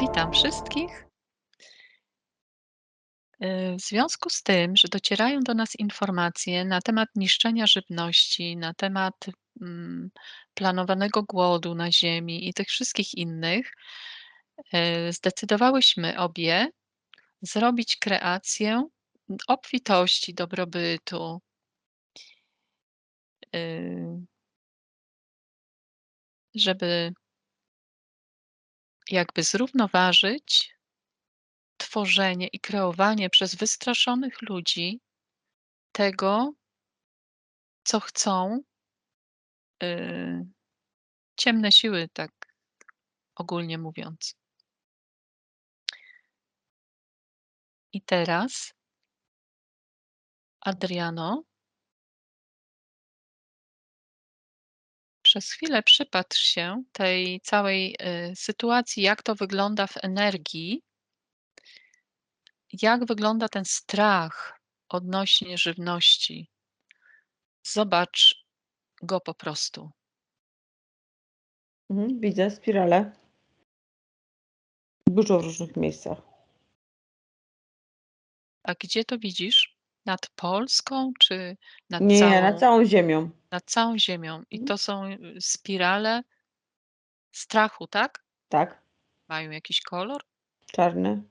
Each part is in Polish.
Witam wszystkich. Y, w związku z tym, że docierają do nas informacje na temat niszczenia żywności, na temat, mm, planowanego głodu na Ziemi i tych wszystkich innych, y, zdecydowałyśmy obie zrobić kreację obfitości, dobrobytu. Y żeby jakby zrównoważyć tworzenie i kreowanie przez wystraszonych ludzi tego co chcą y, ciemne siły, tak ogólnie mówiąc. I teraz Adriano przez chwilę przypatrz się tej całej, y, sytuacji, jak to wygląda w energii jak wygląda ten strach odnośnie żywności. Zobacz go po prostu. Mhm, widzę spiralę. Dużo w różnych miejscach. A gdzie to widzisz? Nad Polską czy nad Nie, całą nad całą ziemią. Nad całą ziemią i Mhm. to są, y, spirale strachu, tak? Tak. Mają jakiś kolor? Czarny.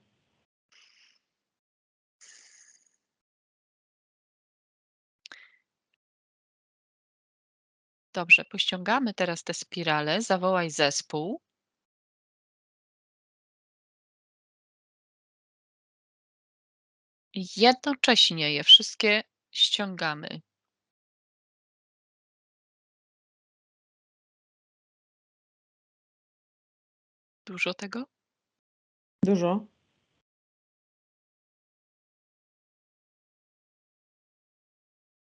Dobrze, pościągamy teraz te spirale, zawołaj zespół. I jednocześnie je wszystkie ściągamy. Dużo tego? Dużo.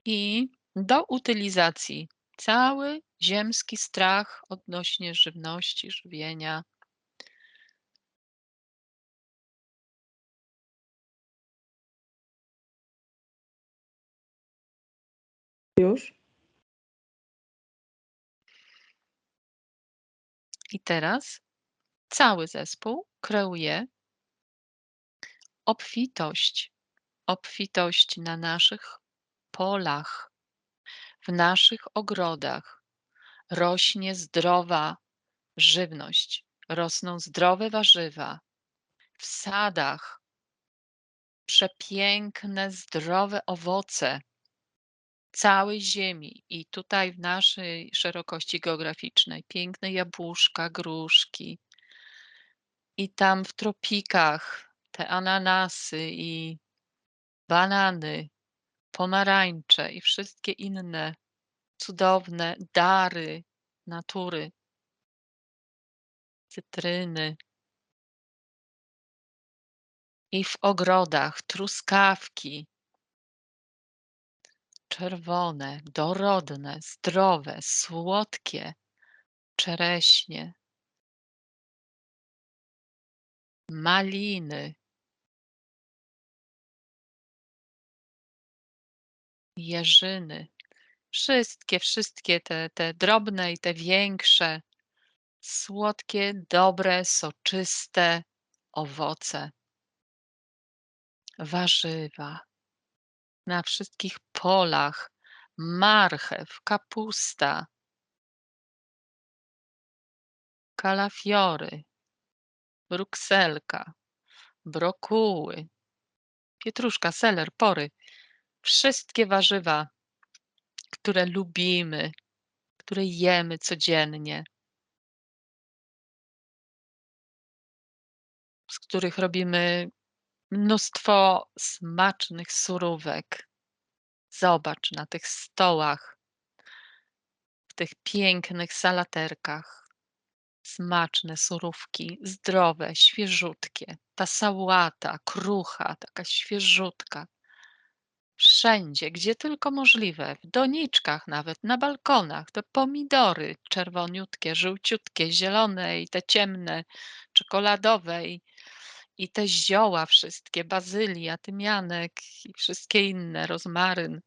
I do utylizacji cały ziemski strach odnośnie żywności, żywienia. Już. I teraz cały zespół kreuje obfitość. Obfitość na naszych polach, w naszych ogrodach rośnie zdrowa żywność, rosną zdrowe warzywa. W sadach przepiękne, zdrowe owoce całej ziemi i tutaj w naszej szerokości geograficznej piękne jabłuszka, gruszki. I tam w tropikach te ananasy i banany, pomarańcze i wszystkie inne cudowne dary natury. Cytryny. I w ogrodach truskawki. Czerwone, dorodne, zdrowe, słodkie czereśnie. Maliny. Jeżyny. Wszystkie, wszystkie te te drobne i te większe, słodkie, dobre, soczyste owoce. Warzywa. Na wszystkich polach marchew, kapusta. Kalafiory. Brukselka, brokuły, pietruszka, seler, pory. Wszystkie warzywa, które lubimy, które jemy codziennie. Z których robimy mnóstwo smacznych surówek. Zobacz na tych stołach. W tych pięknych salaterkach. Smaczne surówki, zdrowe, świeżutkie. Ta sałata krucha, taka świeżutka. Wszędzie, gdzie tylko możliwe, w doniczkach nawet, na balkonach, te pomidory czerwoniutkie, żółciutkie, zielone i te ciemne, czekoladowe i i te zioła wszystkie, bazylia, tymianek i wszystkie inne, rozmaryn.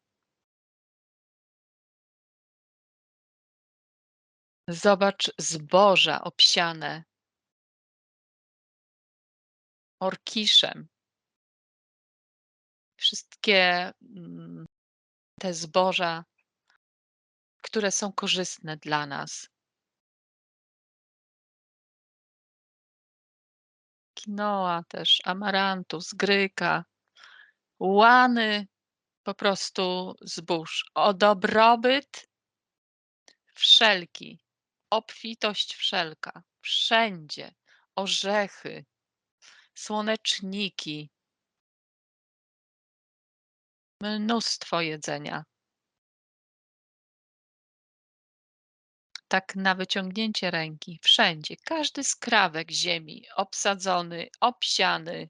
Zobacz zboża obsiane. orkiszem. Wszystkie, mm, te zboża, które są korzystne dla nas. Quinoa też, amarantus, gryka, łany po prostu zbóż. O dobrobyt wszelki, obfitość wszelka, wszędzie, orzechy, słoneczniki. Mnóstwo jedzenia. Tak na wyciągnięcie ręki, wszędzie, każdy skrawek ziemi. Obsadzony, obsiany.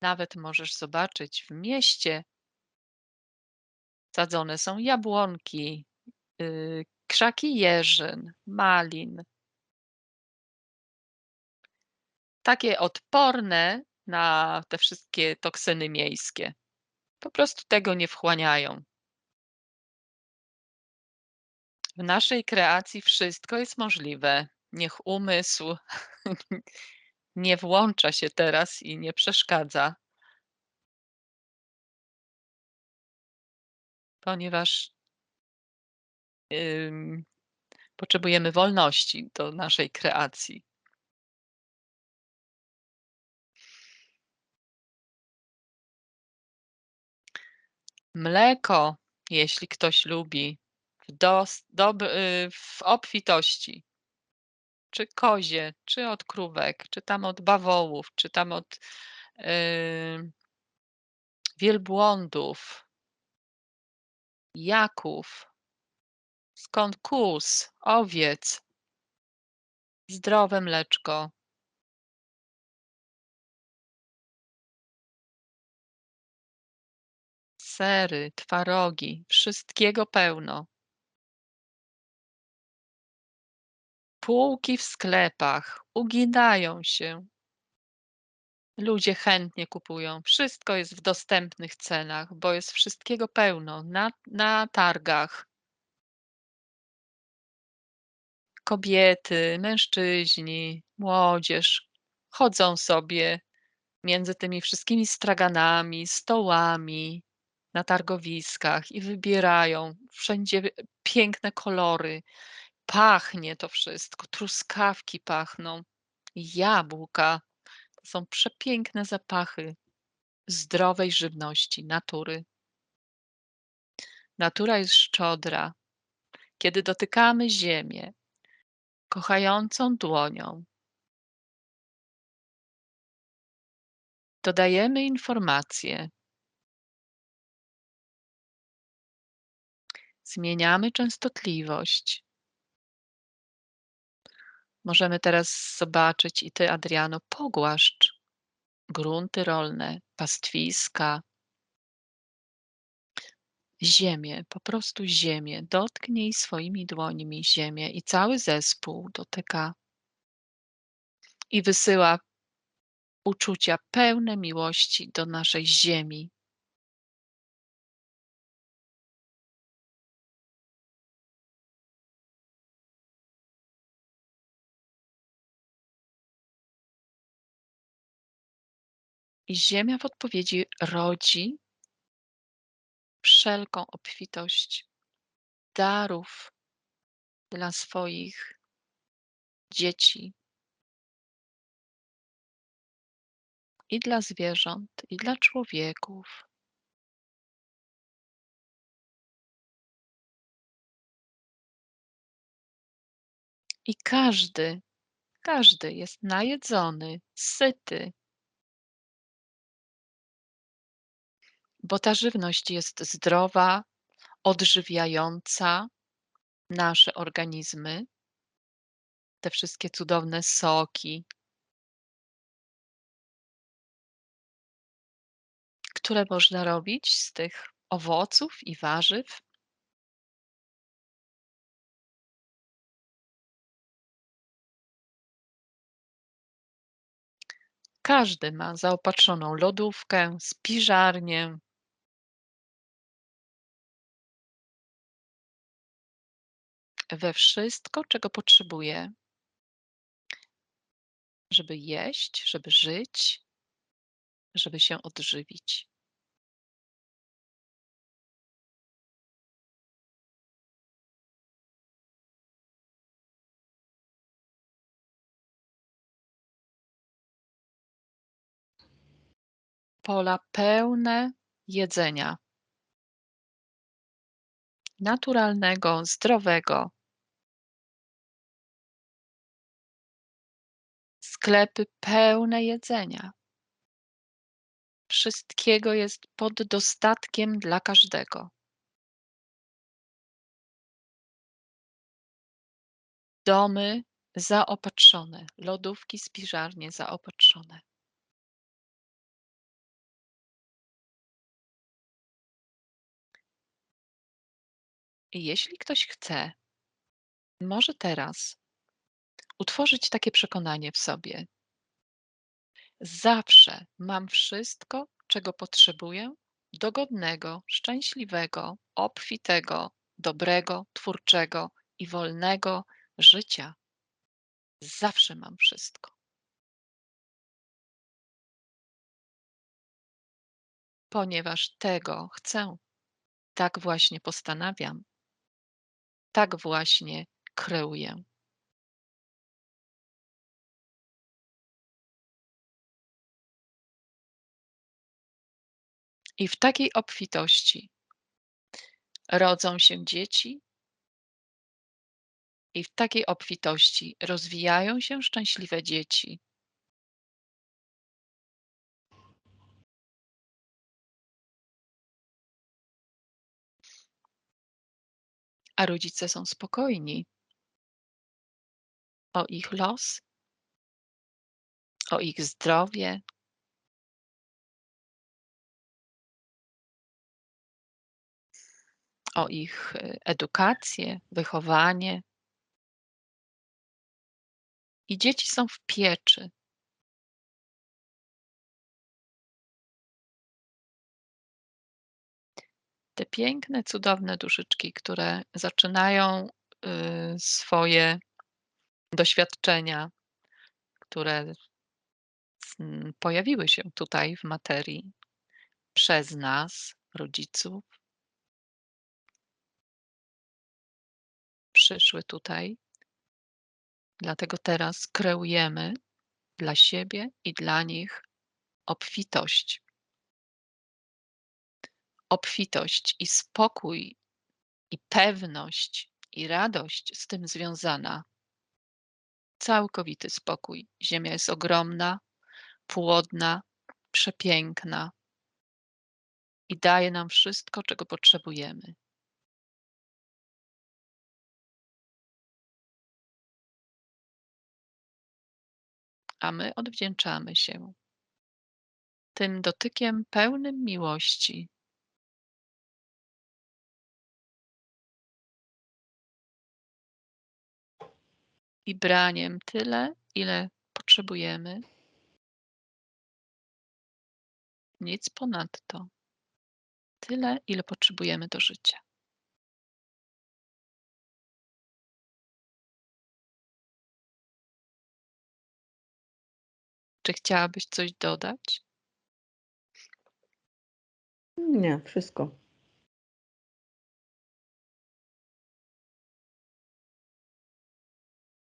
Nawet możesz zobaczyć w mieście. Sadzone są jabłonki, krzaki jeżyn, malin. Takie odporne na te wszystkie toksyny miejskie. Po prostu tego nie wchłaniają. W naszej kreacji wszystko jest możliwe. Niech umysł nie włącza się teraz i nie przeszkadza. Ponieważ potrzebujemy wolności do naszej kreacji. Mleko, jeśli ktoś lubi, w dos dob y, w obfitości. Czy kozie, czy od krówek, czy tam od bawołów, czy tam od, yy wielbłądów. Jaków. Skąd kóz, owiec. Zdrowe mleczko. Sery, twarogi, wszystkiego pełno. Półki w sklepach uginają się. Ludzie chętnie kupują. Wszystko jest w dostępnych cenach, bo jest wszystkiego pełno na na targach. Kobiety, mężczyźni, młodzież chodzą sobie między tymi wszystkimi straganami, stołami na targowiskach i wybierają. Wszędzie piękne kolory. Pachnie to wszystko, truskawki pachną, jabłka. To są przepiękne zapachy zdrowej żywności, natury. Natura jest szczodra. Kiedy dotykamy ziemię kochającą dłonią. Dodajemy informacje. Zmieniamy częstotliwość. Możemy teraz zobaczyć i ty, Adriano, pogłaszcz grunty rolne, pastwiska, ziemię, po prostu ziemię. Dotknij swoimi dłońmi ziemię i cały zespół dotyka i wysyła uczucia pełne miłości do naszej ziemi. I ziemia w odpowiedzi rodzi wszelką obfitość darów dla swoich dzieci. I dla zwierząt, i dla człowieków. I każdy, każdy jest najedzony, syty. Bo ta żywność jest zdrowa, odżywiająca nasze organizmy. Te wszystkie cudowne soki. Które można robić z tych owoców i warzyw. Każdy ma zaopatrzoną lodówkę, spiżarnię. We wszystko, czego potrzebuje. żeby jeść, żeby żyć, żeby się odżywić. Pola pełne jedzenia. Naturalnego, zdrowego. Sklepy pełne jedzenia. Wszystkiego jest pod dostatkiem dla każdego. Domy zaopatrzone, lodówki, spiżarnie zaopatrzone. I jeśli ktoś chce, może teraz utworzyć takie przekonanie w sobie. Zawsze mam wszystko, czego potrzebuję do godnego, szczęśliwego, obfitego, dobrego, twórczego i wolnego życia. Zawsze mam wszystko. Ponieważ tego chcę. Tak właśnie postanawiam. Tak właśnie kreuję. I w takiej obfitości. Rodzą się dzieci, i w takiej obfitości rozwijają się szczęśliwe dzieci. A rodzice są spokojni. O ich los, o ich zdrowie, o ich e, edukację, wychowanie. I dzieci są w pieczy. Te piękne, cudowne duszyczki, które zaczynają y, swoje doświadczenia, które pojawiły się tutaj w materii przez nas, rodziców, przyszły tutaj. Dlatego teraz kreujemy dla siebie i dla nich obfitość. Obfitość i spokój, i pewność, i radość z tym związana. Całkowity spokój. Ziemia jest ogromna, płodna, przepiękna i daje nam wszystko, czego potrzebujemy. A my odwdzięczamy się tym dotykiem pełnym miłości. I braniem tyle, ile potrzebujemy. Nic ponadto. Tyle, ile potrzebujemy do życia. Czy chciałabyś coś dodać? Nie, wszystko.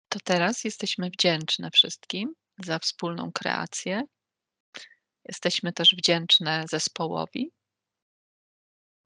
To teraz jesteśmy wdzięczne wszystkim za wspólną kreację. Jesteśmy też wdzięczne zespołowi